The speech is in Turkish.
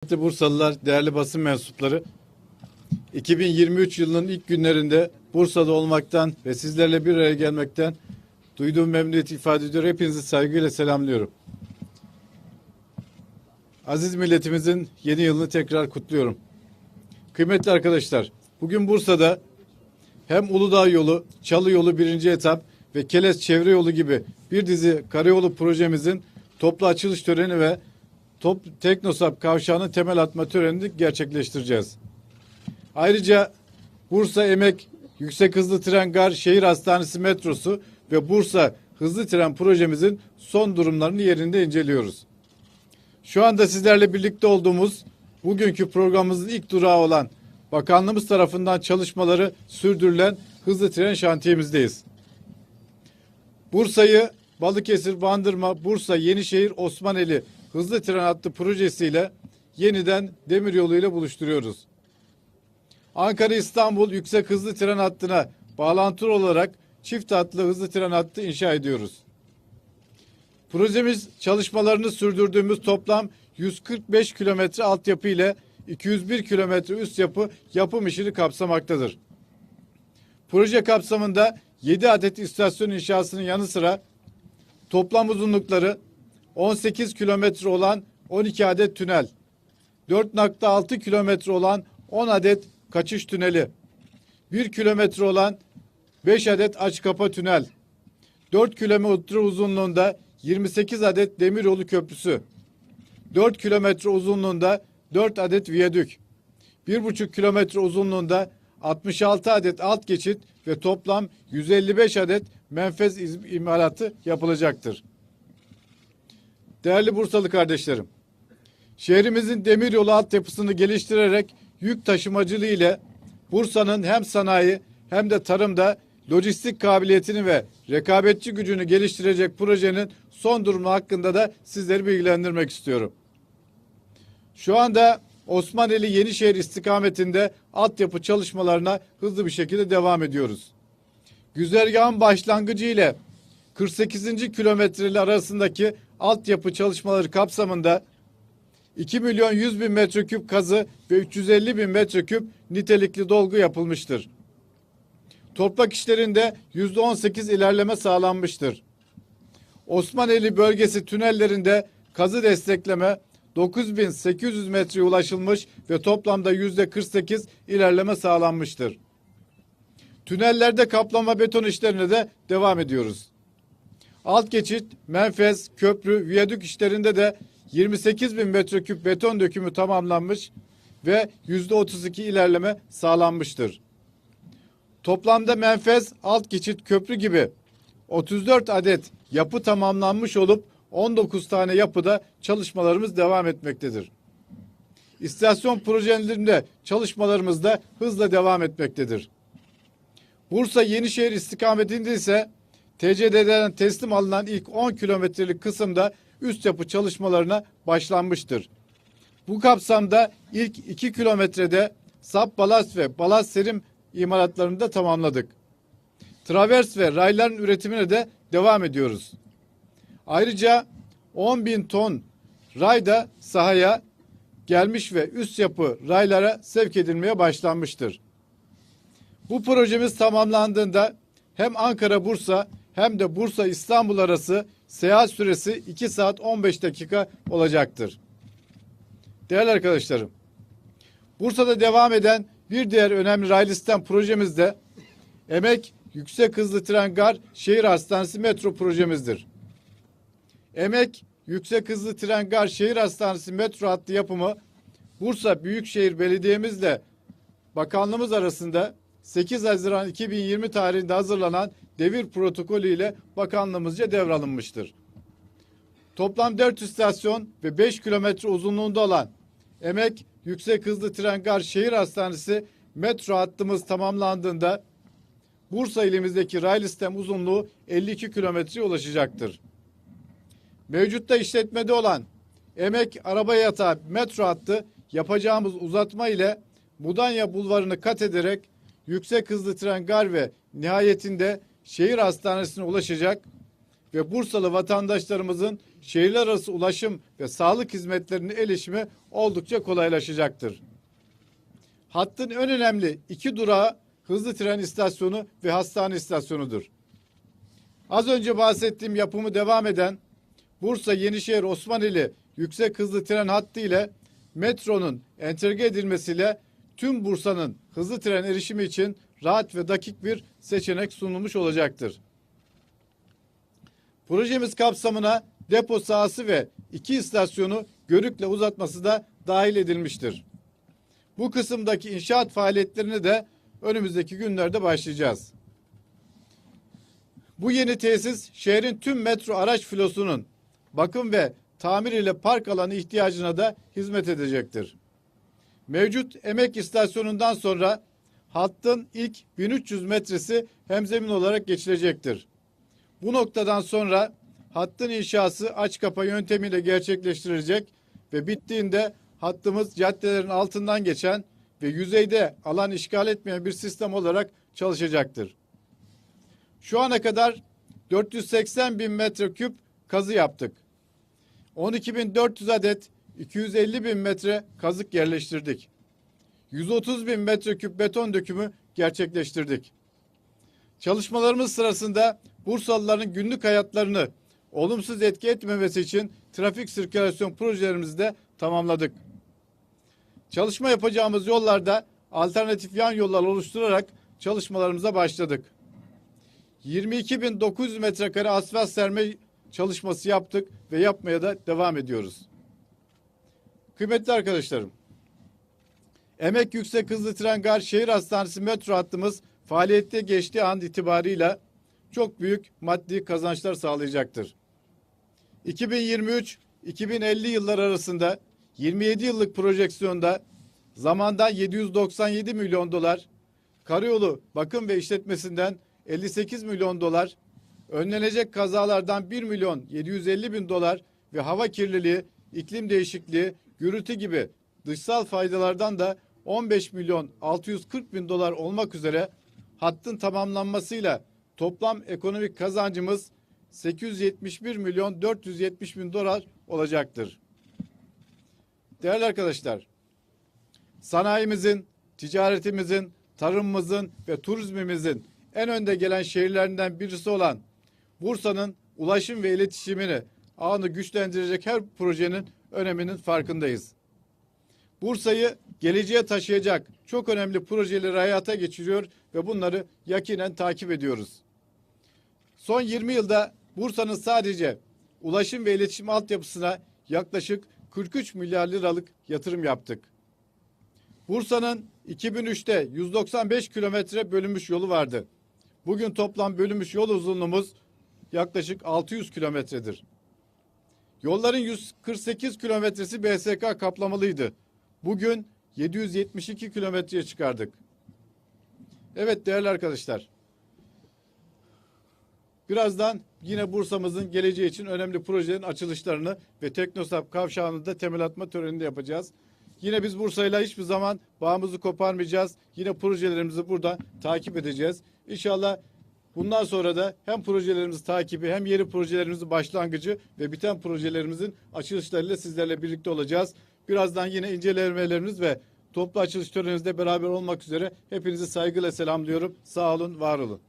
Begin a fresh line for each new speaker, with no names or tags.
Kıymetli Bursalılar, değerli basın mensupları, 2023 yılının ilk günlerinde Bursa'da olmaktan ve sizlerle bir araya gelmekten duyduğum memnuniyeti ifade ediyor. Hepinizi saygıyla selamlıyorum. Aziz milletimizin yeni yılını tekrar kutluyorum. Kıymetli arkadaşlar, bugün Bursa'da hem Uludağ yolu, Çalı yolu birinci etap ve Keles çevre yolu gibi bir dizi karayolu projemizin toplu açılış töreni ve Top Teknosap kavşağının temel atma törenini gerçekleştireceğiz. Ayrıca Bursa Emek Yüksek Hızlı Tren Gar Şehir Hastanesi metrosu ve Bursa Hızlı Tren projemizin son durumlarını yerinde inceliyoruz. Şu anda sizlerle birlikte olduğumuz bugünkü programımızın ilk durağı olan bakanlığımız tarafından çalışmaları sürdürülen hızlı tren şantiyemizdeyiz. Bursa'yı Balıkesir, Bandırma, Bursa, Yenişehir, Osmaneli hızlı tren hattı projesiyle yeniden demiryolu ile buluşturuyoruz. Ankara İstanbul yüksek hızlı tren hattına bağlantılı olarak çift hatlı hızlı tren hattı inşa ediyoruz. Projemiz çalışmalarını sürdürdüğümüz toplam 145 kilometre altyapı ile 201 kilometre üst yapı yapım işini kapsamaktadır. Proje kapsamında 7 adet istasyon inşasının yanı sıra toplam uzunlukları 18 kilometre olan 12 adet tünel, 4.6 kilometre olan 10 adet kaçış tüneli, 1 kilometre olan 5 adet aç kapa tünel, 4 kilometre uzunluğunda 28 adet demiryolu köprüsü, 4 kilometre uzunluğunda 4 adet viyadük, 1,5 kilometre uzunluğunda 66 adet alt geçit ve toplam 155 adet menfez imalatı yapılacaktır. Değerli Bursalı kardeşlerim, şehrimizin demiryolu altyapısını geliştirerek yük taşımacılığı ile Bursa'nın hem sanayi hem de tarımda lojistik kabiliyetini ve rekabetçi gücünü geliştirecek projenin son durumu hakkında da sizleri bilgilendirmek istiyorum. Şu anda Osmaneli Yenişehir istikametinde altyapı çalışmalarına hızlı bir şekilde devam ediyoruz. Güzergahın başlangıcı ile 48. kilometreli arasındaki altyapı çalışmaları kapsamında 2 milyon 100 bin metreküp kazı ve 350 bin metreküp nitelikli dolgu yapılmıştır. Toprak işlerinde %18 ilerleme sağlanmıştır. Osmaneli bölgesi tünellerinde kazı destekleme 9800 metreye ulaşılmış ve toplamda %48 ilerleme sağlanmıştır. Tünellerde kaplama beton işlerine de devam ediyoruz. Alt geçit, menfez, köprü, viyadük işlerinde de 28 bin metreküp beton dökümü tamamlanmış ve yüzde 32 ilerleme sağlanmıştır. Toplamda menfez, alt geçit, köprü gibi 34 adet yapı tamamlanmış olup 19 tane yapıda çalışmalarımız devam etmektedir. İstasyon projelerinde çalışmalarımız da hızla devam etmektedir. Bursa Yenişehir istikametinde ise TCD'den teslim alınan ilk 10 kilometrelik kısımda üst yapı çalışmalarına başlanmıştır. Bu kapsamda ilk 2 kilometrede sap balast ve balast serim imalatlarını da tamamladık. Travers ve rayların üretimine de devam ediyoruz. Ayrıca 10 bin ton ray da sahaya gelmiş ve üst yapı raylara sevk edilmeye başlanmıştır. Bu projemiz tamamlandığında hem Ankara-Bursa hem de Bursa-İstanbul arası seyahat süresi 2 saat 15 dakika olacaktır. Değerli arkadaşlarım, Bursa'da devam eden bir diğer önemli raylı sistem projemizde Emek Yüksek Hızlı Tren Gar Şehir Hastanesi metro projemizdir. Emek Yüksek Hızlı Tren Gar Şehir Hastanesi metro hattı yapımı Bursa Büyükşehir Belediye'mizle bakanlığımız arasında 8 Haziran 2020 tarihinde hazırlanan devir protokolü ile bakanlığımızca devralınmıştır. Toplam 4 istasyon ve 5 kilometre uzunluğunda olan Emek Yüksek Hızlı Tren Gar Şehir Hastanesi metro hattımız tamamlandığında Bursa ilimizdeki raylı sistem uzunluğu 52 kilometreye ulaşacaktır. Mevcutta işletmede olan Emek Araba Yatağı metro hattı yapacağımız uzatma ile Mudanya Bulvarı'nı kat ederek yüksek hızlı tren gar ve nihayetinde şehir hastanesine ulaşacak ve Bursalı vatandaşlarımızın şehirler arası ulaşım ve sağlık hizmetlerine erişimi oldukça kolaylaşacaktır. Hattın en önemli iki durağı hızlı tren istasyonu ve hastane istasyonudur. Az önce bahsettiğim yapımı devam eden Bursa Yenişehir Osmaneli yüksek hızlı tren hattı ile metronun entegre edilmesiyle tüm Bursa'nın hızlı tren erişimi için rahat ve dakik bir seçenek sunulmuş olacaktır. Projemiz kapsamına depo sahası ve iki istasyonu Görük'le uzatması da dahil edilmiştir. Bu kısımdaki inşaat faaliyetlerini de önümüzdeki günlerde başlayacağız. Bu yeni tesis şehrin tüm metro araç filosunun bakım ve tamir ile park alanı ihtiyacına da hizmet edecektir. Mevcut emek istasyonundan sonra hattın ilk 1300 metresi hemzemin olarak geçilecektir. Bu noktadan sonra hattın inşası aç kapa yöntemiyle gerçekleştirilecek ve bittiğinde hattımız caddelerin altından geçen ve yüzeyde alan işgal etmeyen bir sistem olarak çalışacaktır. Şu ana kadar 480 bin metreküp kazı yaptık. 12.400 adet 250 bin metre kazık yerleştirdik. 130 bin metreküp beton dökümü gerçekleştirdik. Çalışmalarımız sırasında Bursalıların günlük hayatlarını olumsuz etki etmemesi için trafik sirkülasyon projelerimizi de tamamladık. Çalışma yapacağımız yollarda alternatif yan yollar oluşturarak çalışmalarımıza başladık. 22.900 metrekare asfalt serme çalışması yaptık ve yapmaya da devam ediyoruz. Kıymetli arkadaşlarım, Emek Yüksek Hızlı Tren Gar Şehir Hastanesi metro hattımız faaliyette geçtiği an itibarıyla çok büyük maddi kazançlar sağlayacaktır. 2023-2050 yıllar arasında 27 yıllık projeksiyonda zamandan 797 milyon dolar, karayolu bakım ve işletmesinden 58 milyon dolar, önlenecek kazalardan 1 milyon 750 bin dolar ve hava kirliliği, iklim değişikliği, gürültü gibi dışsal faydalardan da 15 milyon 640 bin dolar olmak üzere hattın tamamlanmasıyla toplam ekonomik kazancımız 871 milyon 470 bin dolar olacaktır. Değerli arkadaşlar, sanayimizin, ticaretimizin, tarımımızın ve turizmimizin en önde gelen şehirlerinden birisi olan Bursa'nın ulaşım ve iletişimini ağını güçlendirecek her projenin öneminin farkındayız. Bursa'yı geleceğe taşıyacak çok önemli projeleri hayata geçiriyor ve bunları yakinen takip ediyoruz. Son 20 yılda Bursa'nın sadece ulaşım ve iletişim altyapısına yaklaşık 43 milyar liralık yatırım yaptık. Bursa'nın 2003'te 195 kilometre bölünmüş yolu vardı. Bugün toplam bölünmüş yol uzunluğumuz yaklaşık 600 kilometredir. Yolların 148 kilometresi BSK kaplamalıydı. Bugün 772 kilometreye çıkardık. Evet değerli arkadaşlar. Birazdan yine Bursa'mızın geleceği için önemli projelerin açılışlarını ve Teknosap kavşağını da temel atma töreninde yapacağız. Yine biz Bursa'yla hiçbir zaman bağımızı koparmayacağız. Yine projelerimizi burada takip edeceğiz. İnşallah bundan sonra da hem projelerimizi takibi hem yeni projelerimizin başlangıcı ve biten projelerimizin açılışlarıyla sizlerle birlikte olacağız. Birazdan yine incelemelerimiz ve toplu açılış törenimizde beraber olmak üzere hepinizi saygıyla selamlıyorum. Sağ olun, var olun.